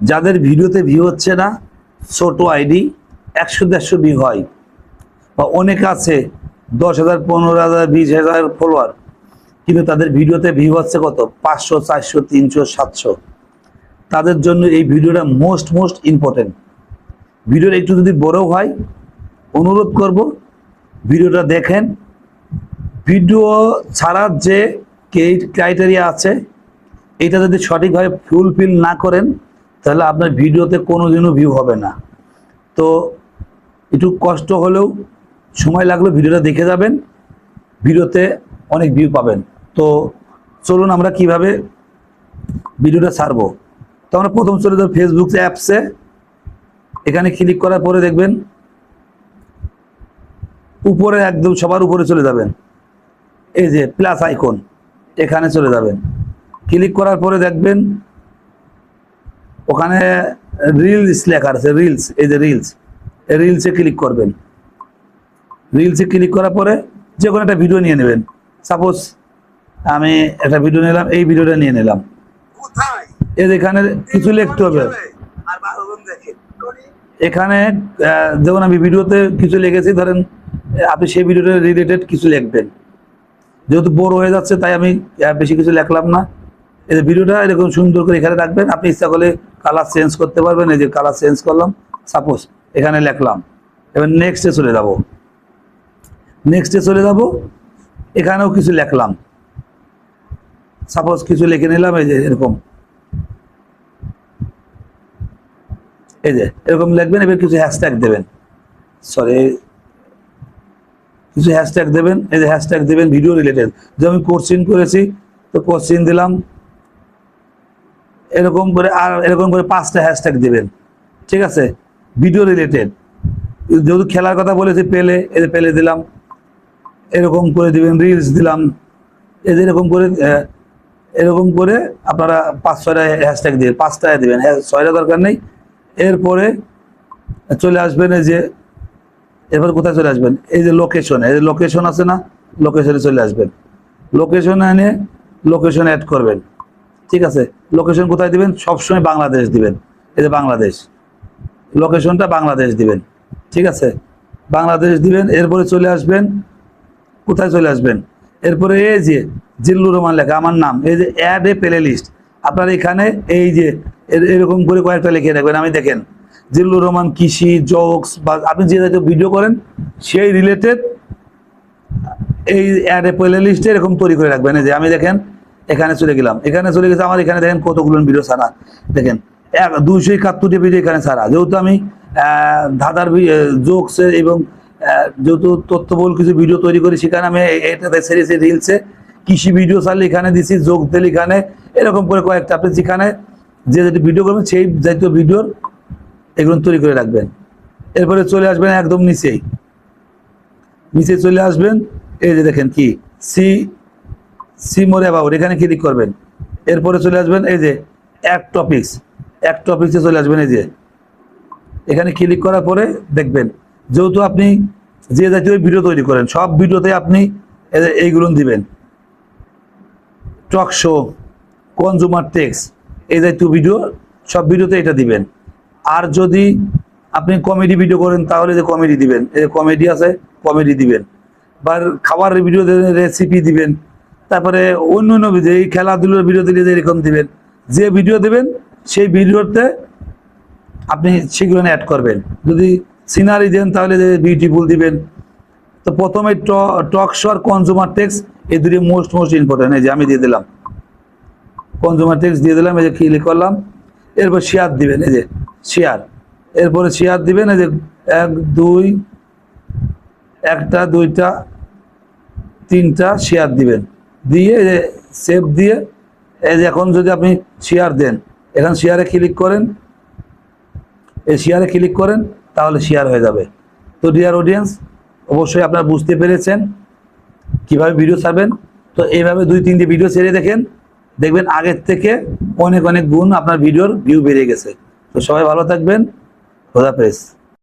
যাদের ভিডিওতে ভিউ হচ্ছে না, ছোট আইডি একশো দেড়শো ভিউ হয়। বা অনেক আছে, দশ হাজার, পনেরো হাজার, বিশ হাজার ফলোয়ার কিন্তু তাদের ভিডিওতে ভিউ হচ্ছে কত? পাঁচশো, চারশো, তিনশো, সাতশো। তাদের জন্য এই ভিডিওটা মোস্ট মোস্ট ইম্পর্টেন্ট ভিডিওটা একটু যদি বড়ও হয়, অনুরোধ করব, ভিডিওটা দেখেন। ভিডিও ছাড়ার যে ক্রাইটেরিয়া আছে, এটা যদি সঠিকভাবে ফুলফিল না করেন তাহলে আপনার ভিডিওতে কোনোদিনও ভিউ হবে না। তো একটু কষ্ট হলেও সময় লাগলেও ভিডিওটা দেখে যাবেন, ভিডিওতে অনেক ভিউ পাবেন। তো চলুন আমরা কীভাবে ভিডিওটা ছাড়বো। তো আমরা প্রথম চলে যাব ফেসবুক অ্যাপসে এখানে ক্লিক করার পরে দেখবেন, উপরে একদম সবার উপরে চলে যাবেন। এই যে প্লাস আইকন এখানে চলে যাবেন। ক্লিক করার পরে দেখবেন ওখানে রিলস লেখা আছে রিলস এই যে রিলস এই রিলসে ক্লিক করবেন। রিলসে ক্লিক করার পরে যে কোনো একটা ভিডিও নিয়ে নেবেন। সাপোজ আমি একটা ভিডিও নিলাম এই ভিডিওটা নিয়ে নিলাম। যে এখানে কিছু লিখতে হবে। বারো এখানে যেমন আমি ভিডিওতে কিছু লিখেছি ধরেন আপনি সেই ভিডিওটা রিলেটেড কিছু লিখবেন। যেহেতু বড় হয়ে যাচ্ছে তাই আমি বেশি কিছু লিখলাম না। এই যে ভিডিওটা এরকম সুন্দর করে এখানে রাখবেন, আপনি ইচ্ছা করলে কালার চেঞ্জ করতে পারবেন, এই যে কালার চেঞ্জ করলাম সাপোজ এখানে লিখলাম। এবার নেক্সটে চলে যাব। নেক্সটে চলে যাব, এখানেও কিছু লিখলাম। সাপোজ কিছু লিখে নিলাম, এই যে এরকম। এই যে এরকম লিখবেন, এবার কিছু হ্যাশট্যাগ দেবেন। সরি কিছু হ্যাশট্যাগ দেবেন, এই যে হ্যাশট্যাগ দেবেন ভিডিও রিলেটেড যে আমি কোশ্চিন করেছি, তো কোশ্চিন দিলাম এরকম করে আর এরকম করে পাঁচটা হ্যাশট্যাগ দেবেন। ঠিক আছে? ভিডিও রিলেটেড যেহেতু খেলার কথা বলেছি, পেলে এদের পেলে দিলাম। এরকম করে দিবেন রিলস দিলাম। এদের এরকম করে এরকম করে আপনারা পাঁচ, ছয়টা হ্যাশট্যাগ দিয়ে, পাঁচটায় দেবেন। হ্যাঁ ছয়টা দরকার নেই। এরপরে চলে আসবেন এই যে, এরপর কোথায় চলে আসবেন? এই যে লোকেশন এই যে লোকেশন আছে না? লোকেশনে চলে আসবেন। লোকেশন এনে লোকেশন অ্যাড করবেন। ঠিক আছে লোকেশন কোথায় দিবেন? সবসময় বাংলাদেশ দিবেন। এই যে বাংলাদেশ। লোকেশনটা বাংলাদেশ দিবেন। ঠিক আছে? বাংলাদেশ দিবেন, এরপরে চলে আসবেন, কোথায় চলে আসবেন? এরপরে এই যে জিল্লুর রহমান লেখা, আমার নাম, এই যে অ্যাড এ প্লে লিস্ট আপনার এখানে এই যে এর- এরকম করে কয়েকটা লিখে রাখবেন, আমি দেখেন। জিল্লুর রহমান কৃষি জোকস বা আপনি যে জাতীয় ভিডিও করেন, সেই রিলেটেড এই অ্যাড এ প্লে লিস্টে এরকম তৈরি করে রাখবেন। এই যে আমি দেখেন এখানে চলে গেলাম। এখানে চলে গেছে আমার, এখানে দেখেন কতগুলো ভিডিও ছাড়া। দেখেন, এক, দুইশো একাত্তরটি ভিডিও এখানে ছাড়া। যেহেতু আমি ধাঁধার জোকসের এবং যেহেতু তথ্যবহুল কিছু ভিডিও তৈরি করি, সেখানে আমি এটাতে সেরেছি রিলসে কৃষি ভিডিও ছাড়লে এখানে দিছি যোগ দিলে এখানে, এরকম করে কয়েকটা। আপনি যেখানে যে যেটি ভিডিও করবেন, সেই জাতীয় ভিডিওর এগুলো তৈরি করে রাখবেন। এরপরে চলে আসবেন একদম নিচেই। নিচে চলে আসবেন, এই যে দেখেন কি? সি সি মোরে অ্যাবাউট এখানে ক্লিক করবেন। এরপরে চলে আসবেন এই যে এক টপিক্স এক টপিক্সে চলে আসবেন এই যে। এখানে ক্লিক করার পরে দেখবেন, যেহেতু আপনি যে জাতীয় ভিডিও তৈরি করেন, সব ভিডিওতে আপনি এই এইগুলো দিবেন। টক শো কনজুমার টেক্স এই জাতীয় ভিডিও সব ভিডিওতে এটা দিবেন। আর যদি আপনি কমেডি ভিডিও করেন, তাহলে যে কমেডি দিবেন, এই কমেডি আছে কমেডি দিবেন। বা খাবারের ভিডিও রেসিপি দিবেন তারপরে অন্য অন্য ভিডিও এই খেলাধুলোর ভিডিও দিলে যে এরকম দিবেন, যে ভিডিও দেবেন, সেই ভিডিওতে আপনি সেগুলো অ্যাড করবেন। যদি সিনারি দেন, তাহলে বিউটিফুল দিবেন। তো প্রথমে টক শো আর কনজুমার টেক্স এই দুটি মোস্ট মোস্ট ইম্পর্টেন্ট এই যে আমি দিয়ে দিলাম। কনজুমার টেক্স দিয়ে দিলাম, এই যে ক্লিক করলাম। এরপর শেয়ার দিবেন, এই যে শেয়ার এরপরে শেয়ার দিবেন, এই যে এক, দুই, একটা, দুইটা, তিনটা শেয়ার দিবেন। দিয়ে সেভ দিয়ে, এই যে এখন যদি আপনি শেয়ার দেন, এখন শেয়ারে ক্লিক করেন, এই শেয়ারে ক্লিক করেন, তাহলে শেয়ার হয়ে যাবে। তো ডিয়ার অডিয়েন্স অবশ্যই আপনারা বুঝতে পেরেছেন কীভাবে ভিডিও ছাড়বেন। তো এইভাবে দুই, তিনটে ভিডিও ছেড়ে দেখেন, দেখবেন আগের থেকে অনেক অনেক গুণ আপনার ভিডিওর ভিউ বেড়ে গেছে। তো সবাই ভালো থাকবেন। খোদা পেস